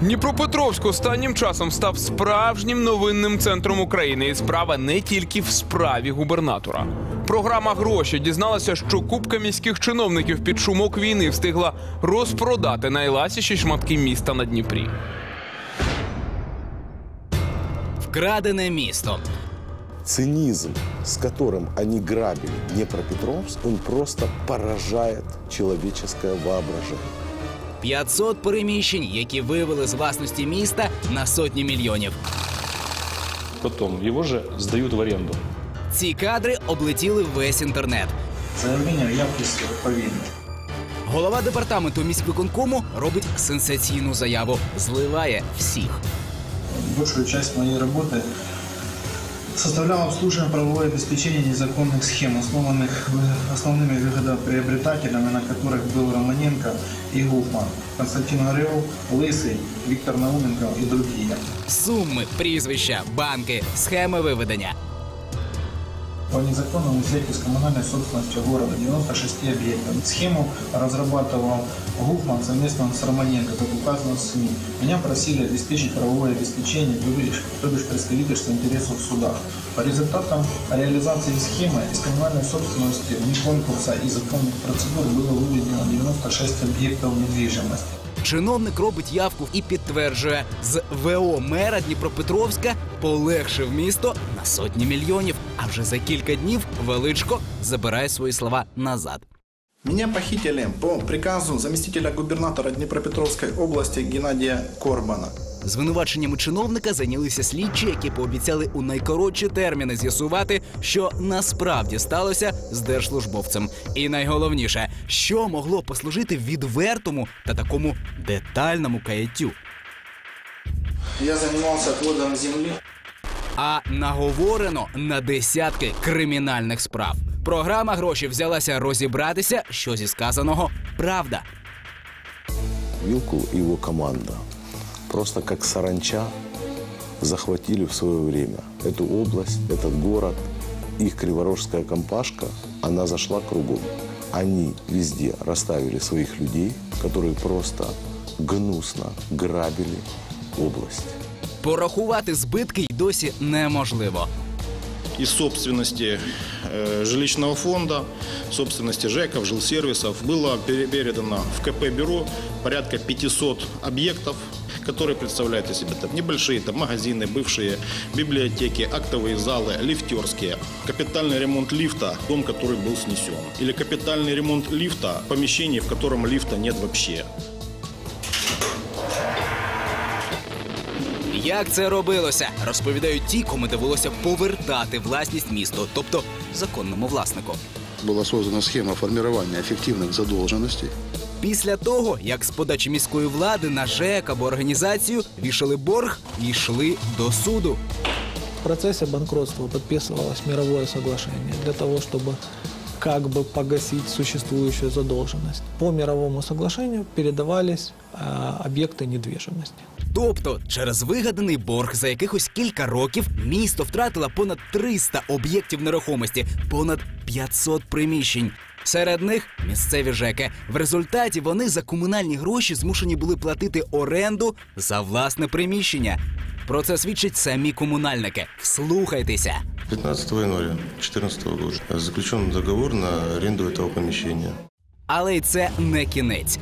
Дніпропетровськ останнім часом став справжнім новинним центром України, і справа не тільки в справі губернатора. Програма гроші дізналася, що купка міських чиновників під шумок війни встигла розпродати найласіші шматки міста на Дніпрі. Вкрадене місто. Цинизм, с которым они грабили Днепропетровск, он просто поражает человеческое воображение. 500 переміщень, які вивели з власності міста на сотні мільйонів. Потом его же сдают в аренду. Ці кадри облетіли весь інтернет. Заявление о явке с повинной. Голова департаменту міськвиконкому робить сенсаційну заяву, зливає всіх. Большую часть моей работы составляла обслуживание правовое обеспечение незаконных схем, основанных в- основными выгодоприобретателями, на которых был Романенко и Гуфман, Константин Орел, Лысый, Виктор Науменко и другие. Суми, прізвища, банки, схеми виведення. По незаконному взятию с коммунальной собственностью города 96 объектов. Схему разрабатывал Гуфман совместно с Романенко, как указано в СМИ. Меня просили обеспечить правовое обеспечение, то бишь, то бишь представительство интересов в судах. По результатам реализации схемы из коммунальной собственности вне конкурса и законных процедур было выведено 96 объектов недвижимости. Чиновник робить явку і підтверджує, з ВО мера Дніпропетровська полегшив місто на сотні мільйонів. А вже за кілька днів величко забирає свої слова назад. Меня похитили по приказу заместителя губернатора Днепропетровской области Геннадия Корбана. Звинуваченнями чиновника зайнялися слідчі, які пообіцяли у найкоротші терміни з'ясувати, що насправді сталося з держслужбовцем. І найголовніше, що могло послужити відвертому та такому детальному каяттю. Я занимался отводом земли. А наговорено на десятки кримінальних справ. Програма гроші взялася розібратися, що зі сказаного правда. Вилку и его команда просто как саранча захватили в свое время эту область, этот город. Их криворожская компашка, она зашла кругом. Они везде расставили своих людей, которые просто гнусно грабили область. Порахувати збитки й досі неможливо. Из собственности э, жилищного фонда, собственности ЖЭКов, жилсервисов. Было пере- передано в КП бюро порядка 500 объектов, которые представляют из себя. Там, небольшие там, магазины, бывшие библиотеки, актовые залы, лифтерские, капитальный ремонт лифта, дом, который был снесен, или капитальный ремонт лифта, помещение, в котором лифта нет вообще. Як це робилося, розповідають ті, кому довелося повертати власність місту, тобто законному власнику. была создана схема формирования эффективных задолженностей. Після того, як з подачі міської влади на ЖЕК або організацію вішали борг і йшли до суду. В процессе банкротства подписывалось мировое соглашение для того, чтобы как бы погасить существующую задолженность. По мировому соглашению передавались э, объекты недвижимости. Тобто, через вигаданий борг за якихось кілька років місто втратило понад 300 об'єктів нерухомості, понад 500 приміщень. Серед них місцеві ЖЕКи. В результаті вони за комунальні гроші змушені були платити оренду за власне приміщення. Про це свідчать самі комунальники. Вслухайтеся. 15 января 2014 года заключен договор на аренду этого помещения. Але й це не кінець.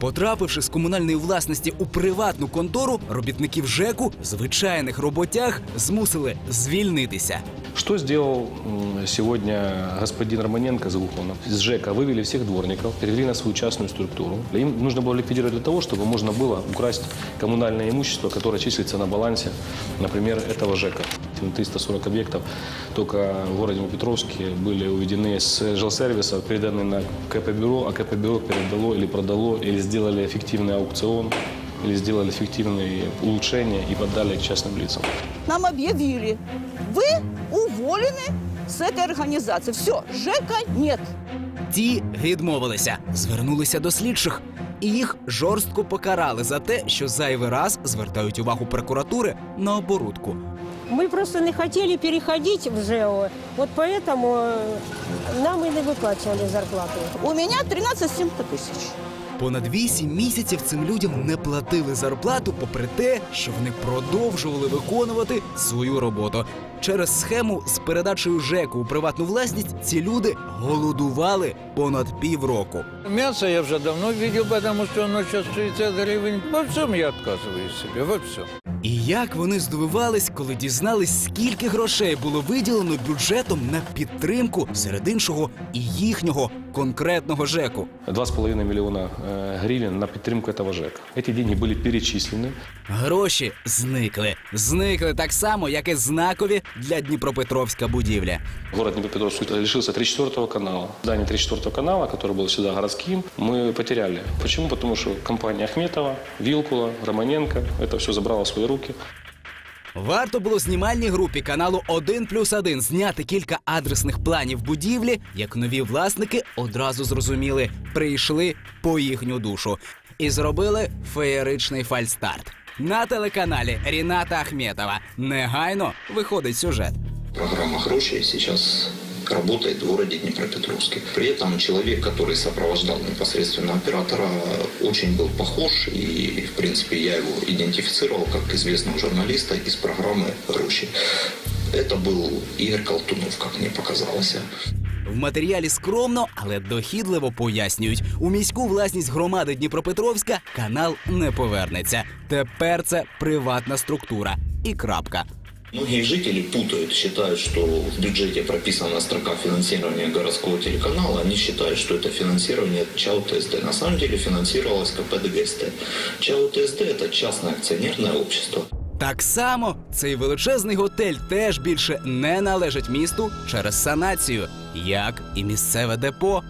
Потрапивши з комунальної власності у приватну контору, робітників ЖЕКу, звичайних роботяг, змусили звільнитися. Что сделал м, сегодня господин Романенко Загухонов? Из ЖЭКа вывели всех дворников, перевели на свою частную структуру. Им нужно было ликвидировать для того, чтобы можно было украсть коммунальное имущество, которое числится на балансе, например, этого ЖЭКа. 340 объектов только в городе Петровске были уведены с жилсервиса, переданы на КП-бюро, а КП-бюро передало или продало, или сделали эффективный аукцион, или сделали эффективные улучшения и подали к частным лицам. нам объявили, вы уволены с этой организации. Все, ЖЭКа нет. Ті відмовилися, звернулися до слідчих, і їх жорстко покарали за те, що зайвий раз звертають увагу прокуратури на оборудку. Мы просто не хотели переходить в ЖЭО, вот поэтому э, нам и не выплачивали зарплату. У меня 13 700 тысяч. Понад вісім місяців цим людям не платили зарплату, попри те, що вони продовжували виконувати свою роботу. Через схему з передачею ЖЕКу у приватну власність ці люди голодували понад півроку. Мясо я уже давно видел, потому что оно сейчас 60 гривен. Во всем я отказываю себе, во всем. І як вони здивувались, коли дізнались, скільки грошей було виділено бюджетом на підтримку серед іншого і їхнього конкретного ЖЕКу. 2,5 миллиона э, гривен на поддержку этого ЖЭКа. Эти деньги были перечислены. Гроші зникли. Зникли так само, як і знакові для Дніпропетровська будівля. Город Днепропетровск лишился 34 канала. Здание 34 канала, который был всегда городским, мы потеряли. Почему? Потому что компания Ахметова, Вилкула, Романенко это все забрала в свои руки. Варто було знімальній групі каналу 1 плюс 1 зняти кілька адресних планів будівлі, як нові власники одразу зрозуміли, прийшли по їхню душу і зробили феєричний фальстарт. На телеканалі Ріната Ахметова негайно виходить сюжет. Программа «Гроши» сейчас работает в городе Днепропетровске. При этом человек, который сопровождал непосредственно оператора, очень был похож, и, в принципе, я его идентифицировал как известного журналиста из программы «Гроши». Это был Игорь Колтунов, как мне показалось. В матеріалі скромно, але дохідливо пояснюють, у міську власність громади Дніпропетровська канал не повернеться. Тепер це приватна структура. І крапка. Многие жители путают, считают, что в бюджете прописана строка финансирования городского телеканала. Они считают, что это финансирование ЧАО ТСД. На самом деле финансировалось КПДГСТ. ЧАО ТСД – это частное акционерное общество. Так само цей величезний готель теж більше не належить місту через санацію, як і місцеве депо.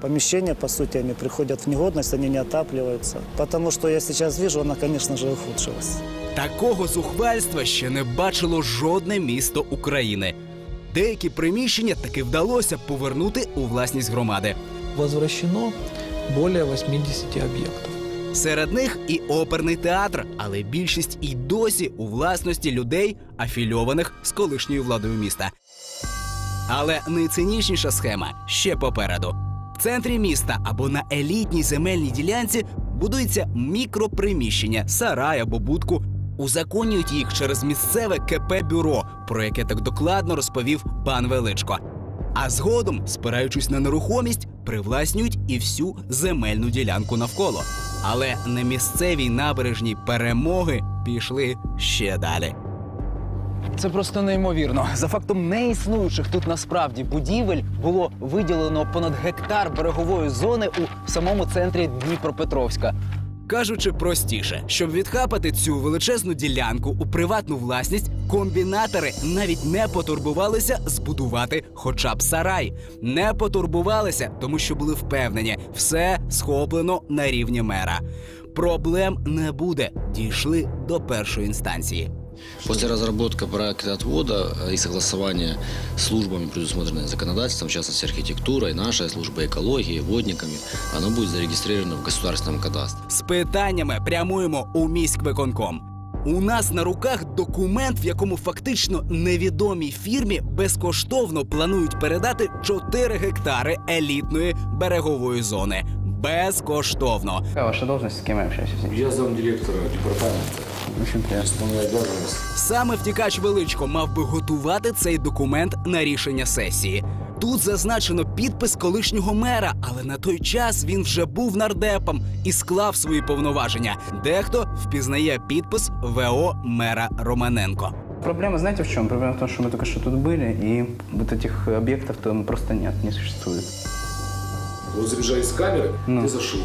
Помещения, по сути, они приходят в негодность, они не отапливаются. Потому что я сейчас вижу, она, конечно же, ухудшилась. Такого зухвальства ще не бачило жодне місто України. Деякі приміщення таки вдалося повернути у власність громади. Возвращено более 80 объектов. Серед них і оперний театр, але більшість і досі у власності людей, афільованих з колишньою владою міста. Але найцинічніша схема ще попереду. Центрі міста або на елітній земельній ділянці будується мікроприміщення, сарай або будку. Узаконюють їх через місцеве КП бюро, про яке так докладно розповів пан Величко. А згодом, спираючись на нерухомість, привласнюють і всю земельну ділянку навколо. Але на місцевій набережній перемоги пішли ще далі. Це просто неймовірно. За фактом неіснуючих тут насправді будівель було виділено понад гектар берегової зони у самому центрі Дніпропетровська. Кажучи простіше, щоб відхапати цю величезну ділянку у приватну власність, комбінатори навіть не потурбувалися збудувати хоча б сарай. Не потурбувалися, тому що були впевнені, все схоплено на рівні мера. Проблем не буде. Дійшли до першої інстанції. После разработки проекта отвода и согласования службами, предусмотренными законодательством, в частности архитектурой, нашей службой экологии, водниками, оно будет зарегистрировано в государственном кадастре. З питаннями прямуємо у міськвиконком. У нас на руках документ, в якому фактично невідомій фірмі безкоштовно планують передати 4 гектари елітної берегової зони. Безкоштовно. Какая ваша должность, с кем я общаюсь? Я замдиректора департамента. Очень приятно. Исполняю обязанности. Саме втікач величко мав би готувати цей документ на рішення сесії. Тут зазначено підпис колишнього мера, але на той час він вже був нардепом і склав свої повноваження. Дехто впізнає підпис ВО мера Романенко. Проблема, знаете, в чем? Проблема в том, что мы только что тут были, и вот этих объектов там просто нет, не существует. Вот заряжались с камеры, Ну. ты зашел,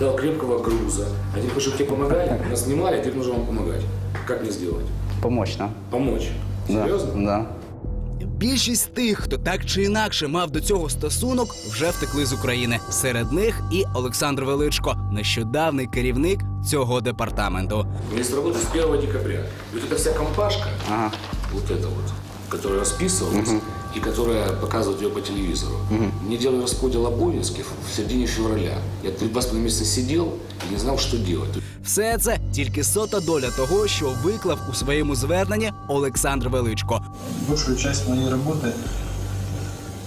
дал крепкого груза. А теперь хочу тебе помогать, нас снимали, а теперь нужно вам помогать. Как мне сделать? Помочь нам. Помочь. Да, Серьезно? Да. Більшість тих, хто так чи інакше мав до цього стосунок, вже втекли з України. Серед них і Олександр Величко, нещодавний керівник цього департаменту. Место работы с 1 декабря. И вот эта вся компашка, Ага. вот эта вот, которая расписывалась и которая показывает ее по телевизору, мне делали расподел обов'язков в середине февраля. Я три два с половиной месяца сидел и не знал, что делать. Все це тільки сота доля того, що виклав у своєму зверненні Олександр Величко. Большую часть моей работы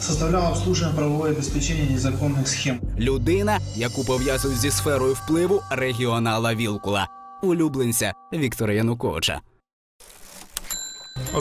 составлял обслуживание правовое обеспечение незаконных схем. Людина, яку пов'язують зі сферою впливу регіонала Вілкула, улюбленця Віктора Януковича.